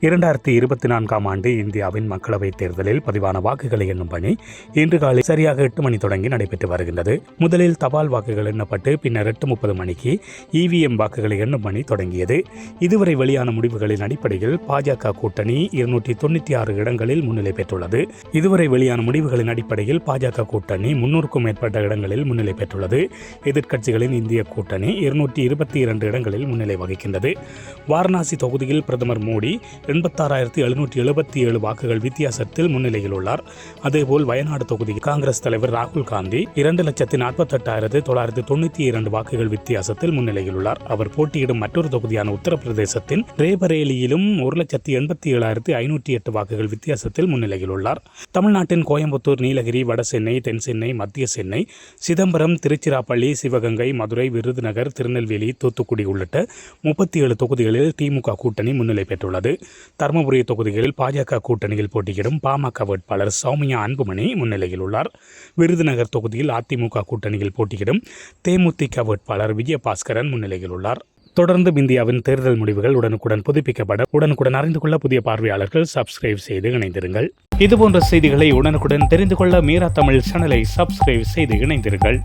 இரண்டாயிரத்தி இருபத்தி நான்காம் ஆண்டு இந்தியாவின் மக்களவைத் தேர்தலில் பதிவான வாக்குகளை எண்ணும் பணி இன்று காலை சரியாக எட்டு மணி தொடங்கி நடைபெற்று வருகின்றது. முதலில் தபால் வாக்குகள் எண்ணப்பட்டு பின்னர் எட்டு முப்பது மணிக்கு இவிஎம் வாக்குகளை எண்ணும் பணி தொடங்கியது. இதுவரை வெளியான முடிவுகளின் அடிப்படையில் பாஜக கூட்டணி இருநூற்றி தொண்ணூற்றி ஆறு இடங்களில் முன்னிலை பெற்றுள்ளது. இதுவரை வெளியான முடிவுகளின் அடிப்படையில் பாஜக கூட்டணி முன்னூறுக்கும் மேற்பட்ட இடங்களில் முன்னிலை பெற்றுள்ளது. எதிர்க்கட்சிகளின் இந்திய கூட்டணி இருநூற்றி இருபத்தி இரண்டு இடங்களில் முன்னிலை வகிக்கின்றது. வாரணாசி தொகுதியில் பிரதமர் மோடி எண்பத்தாறாயிரத்தி எழுநூற்றி எழுபத்தி ஏழு வாக்குகள் வித்தியாசத்தில் முன்னிலையில் உள்ளார் அதேபோல் வயநாடு தொகுதியில் காங்கிரஸ் தலைவர் ராகுல் காந்தி இரண்டு லட்சத்தி நாற்பத்தெட்டாயிரத்து தொள்ளாயிரத்தி தொண்ணூற்றி இரண்டு வாக்குகள் வித்தியாசத்தில் முன்னிலையில் உள்ளார் அவர் போட்டியிடும் மற்றொரு தொகுதியான உத்தரப்பிரதேசத்தின் ரேபரேலியிலும் ஒரு லட்சத்தி எண்பத்தி ஏழாயிரத்தி ஐநூற்றி எட்டு வாக்குகள் வித்தியாசத்தில் முன்னிலையில் உள்ளார் தமிழ்நாட்டின் கோயம்புத்தூர் நீலகிரி வட சென்னை மத்திய சென்னை சிதம்பரம் திருச்சிராப்பள்ளி சிவகங்கை மதுரை விருதுநகர் திருநெல்வேலி தூத்துக்குடி உள்ளிட்ட முப்பத்தி ஏழு தொகுதிகளில் திமுக கூட்டணி முன்னிலை பெற்றுள்ளது. தருமபுரி தொகுதிகளில் பாஜக கூட்டணியில் போட்டியிடும் பாமக வேட்பாளர் சௌமியா அன்புமணி முன்னிலையில் உள்ளார். விருதுநகர் தொகுதியில் அதிமுக கூட்டணியில் போட்டியிடும் தேமுதிக வேட்பாளர் விஜயபாஸ்கரன் முன்னிலையில் உள்ளார். தொடர்ந்து இந்தியாவின் தேர்தல் முடிவுகள் உடனுக்குடன் புதுப்பிக்கப்பட உடனுக்குடன் அறிந்து கொள்ள புதிய பார்வையாளர்கள் சப்ஸ்கிரைப் செய்து இணைந்திருங்கள். இதுபோன்ற செய்திகளை உடனுக்குடன் தெரிந்து கொள்ள மீரா தமிழ் சேனலை சப்ஸ்கிரைப் செய்து இணைந்திருங்கள்.